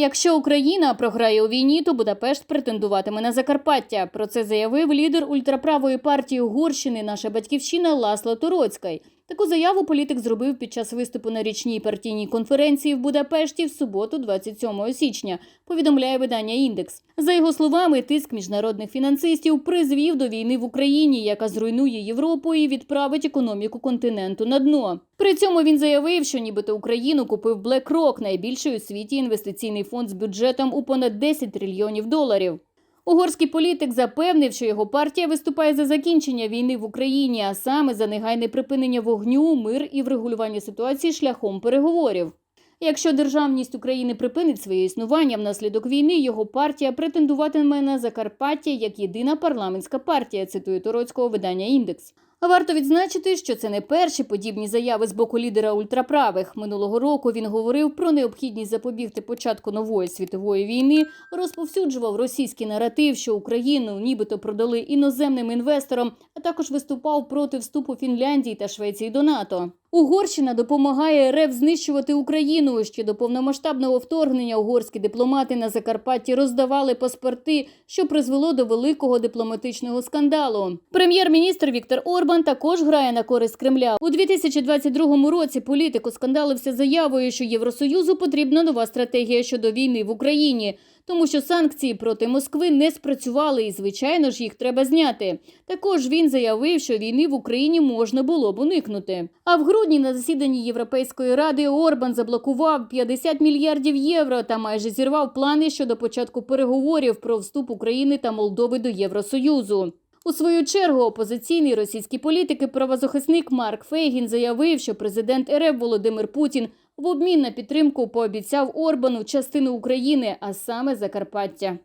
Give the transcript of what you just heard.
Якщо Україна програє у війні, то Будапешт претендуватиме на Закарпаття. Про це заявив лідер ультраправої партії Угорщини, наша батьківщина Ласло Тороцький. Таку заяву політик зробив під час виступу на річній партійній конференції в Будапешті в суботу, 27 січня. Повідомляє видання індекс. За його словами, тиск міжнародних фінансистів призвів до війни в Україні, яка зруйнує Європу і відправить економіку континенту на дно. При цьому він заявив, що нібито Україну купив BlackRock, найбільший у світі інвестиційний фонд з бюджетом у понад 10 трильйонів доларів. Угорський політик запевнив, що його партія виступає за закінчення війни в Україні, а саме за негайне припинення вогню, мир і врегулювання ситуації шляхом переговорів. Якщо державність України припинить своє існування внаслідок війни, його партія претендуватиме на Закарпаття як єдина парламентська партія, цитує Тороцького видання Індекс. Варто відзначити, що це не перші подібні заяви з боку лідера ультраправих. Минулого року він говорив про необхідність запобігти початку нової світової війни, розповсюджував російський наратив, що Україну нібито продали іноземним інвесторам, а також виступав проти вступу Фінляндії та Швеції до НАТО. Угорщина допомагає РФ знищувати Україну. Ще до повномасштабного вторгнення угорські дипломати на Закарпатті роздавали паспорти, що призвело до великого дипломатичного скандалу. Прем'єр-міністр Віктор Орбан також грає на користь Кремля. У 2022 році політик оскандалився заявою, що Євросоюзу потрібна нова стратегія щодо війни в Україні. Тому що санкції проти Москви не спрацювали, і звичайно ж їх треба зняти. Також він заявив, що війни в Україні можна було б уникнути. А в грудні на засіданні Європейської ради Орбан заблокував 50 мільярдів євро та майже зірвав плани щодо початку переговорів про вступ України та Молдови до Євросоюзу. У свою чергу опозиційний російський політик і правозахисник Марк Фейгін заявив, що президент РФ Володимир Путін в обмін на підтримку пообіцяв Орбану частину України, а саме Закарпаття.